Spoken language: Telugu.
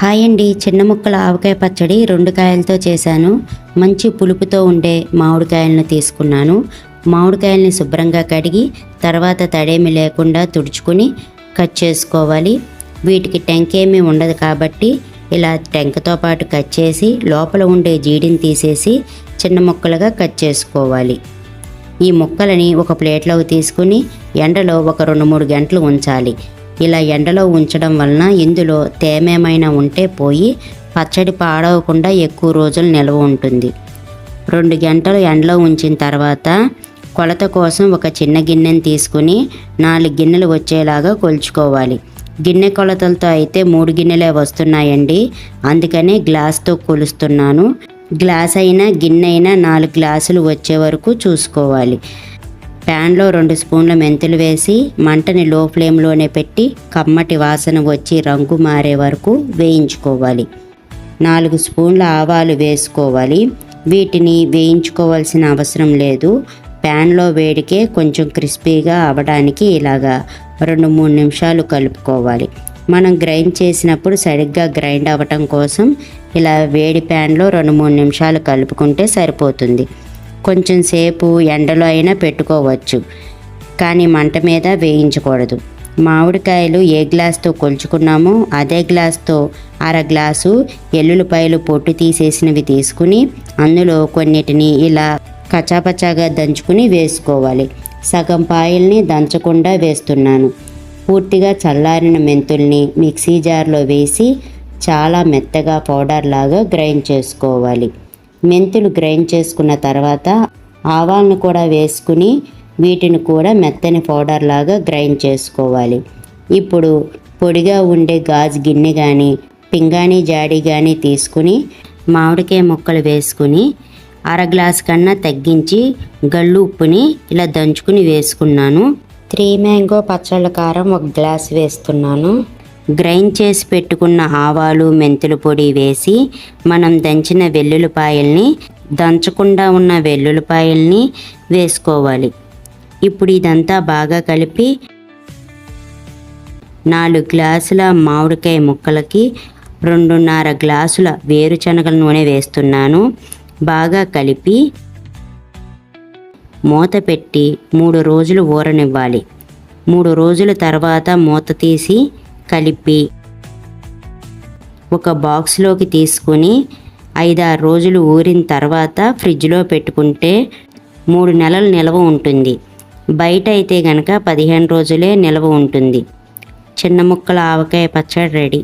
హాయ్ అండి. చిన్న ముక్కల ఆవకాయ పచ్చడి రెండు కాయలతో చేశాను. మంచి పులుపుతో ఉండే మామిడికాయలను తీసుకున్నాను. మామిడికాయల్ని శుభ్రంగా కడిగి తర్వాత తడేమి లేకుండా తుడుచుకుని కట్ చేసుకోవాలి. వీటికి టెంకేమీ ఉండదు కాబట్టి ఇలా టెంకతో పాటు కట్ చేసి లోపల ఉండే జీడిని తీసేసి చిన్న ముక్కలుగా కట్ చేసుకోవాలి. ఈ ముక్కలని ఒక ప్లేట్లోకి తీసుకుని ఎండలో ఒక రెండు మూడు గంటలు ఉంచాలి. ఇలా ఎండలో ఉంచడం వలన ఇందులో తేమేమైనా ఉంటే పోయి పచ్చడి పాడవకుండా ఎక్కువ రోజులు నిల్వ ఉంటుంది. రెండు గంటలు ఎండలో ఉంచిన తర్వాత కొలత కోసం ఒక చిన్న గిన్నెను తీసుకుని నాలుగు గిన్నెలు వచ్చేలాగా కొలుచుకోవాలి. గిన్నె కొలతలతో అయితే మూడు గిన్నెలే వస్తున్నాయండి. అందుకనే గ్లాస్తో కొలుస్తున్నాను. గ్లాస్ అయినా గిన్నె అయినా నాలుగు గ్లాసులు వచ్చే వరకు చూసుకోవాలి. ప్యాన్లో రెండు స్పూన్ల మెంతులు వేసి మంటని లో ఫ్లేమ్లోనే పెట్టి కమ్మటి వాసన వచ్చి రంగు మారే వరకు వేయించుకోవాలి. నాలుగు స్పూన్ల ఆవాలు వేసుకోవాలి. వీటిని వేయించుకోవాల్సిన అవసరం లేదు. ప్యాన్లో వేడికే కొంచెం క్రిస్పీగా అవడానికి ఇలాగా రెండు మూడు నిమిషాలు కలుపుకోవాలి. మనం గ్రైండ్ చేసినప్పుడు సరిగ్గా గ్రైండ్ అవ్వటం కోసం ఇలా వేడి ప్యాన్లో రెండు మూడు నిమిషాలు కలుపుకుంటే సరిపోతుంది. కొంచెం సేపు ఎండలో అయినా పెట్టుకోవచ్చు కానీ మంట మీద వేయించకూడదు. మామిడికాయలు ఏ గ్లాస్తో కొలుచుకున్నామో అదే గ్లాస్తో అర గ్లాసు ఎల్లుల్లిపాయలు పొట్టు తీసేసినవి తీసుకుని అందులో కొన్నిటిని ఇలా కచాపచాగా దంచుకుని వేసుకోవాలి. సగం పాయల్ని దంచకుండా వేస్తున్నాను. పూర్తిగా చల్లారిన మెంతుల్ని మిక్సీ జార్లో వేసి చాలా మెత్తగా పౌడర్ లాగా గ్రైండ్ చేసుకోవాలి. మెంతులు గ్రైండ్ చేసుకున్న తర్వాత ఆవాలను కూడా వేసుకుని వీటిని కూడా మెత్తని పౌడర్ లాగా గ్రైండ్ చేసుకోవాలి. ఇప్పుడు పొడిగా ఉండే గాజు గిన్నె కానీ పింగాణి జాడి కానీ తీసుకుని మామిడికాయ ముక్కలు వేసుకుని అర గ్లాస్ కన్నా తగ్గించి గళ్ళు ఉప్పుని ఇలా దంచుకుని వేసుకున్నాను. త్రీ మ్యాంగో పచ్చళ్ళ కారం ఒక గ్లాస్ వేస్తున్నాను. గ్రైండ్ చేసి పెట్టుకున్న ఆవాలు మెంతుల పొడి వేసి మనం దంచిన వెల్లుల్లిపాయల్ని దంచకుండా ఉన్న వెల్లుల్లిపాయల్ని వేసుకోవాలి. ఇప్పుడు ఇదంతా బాగా కలిపి నాలుగు గ్లాసుల మామిడికాయ ముక్కలకి రెండున్నర గ్లాసుల వేరుశనగల నూనె వేస్తున్నాను. బాగా కలిపి మూత పెట్టి మూడు రోజులు ఊరనివ్వాలి. మూడు రోజుల తర్వాత మూత తీసి కలిపి ఒక బాక్స్లోకి తీసుకుని ఐదారు రోజులు ఊరిన తర్వాత ఫ్రిడ్జ్లో పెట్టుకుంటే మూడు నెలలు నిల్వ ఉంటుంది. బయట అయితే గనక పదిహేను రోజులే నిల్వ ఉంటుంది. చిన్న ముక్కల ఆవకాయ పచ్చడి రెడీ.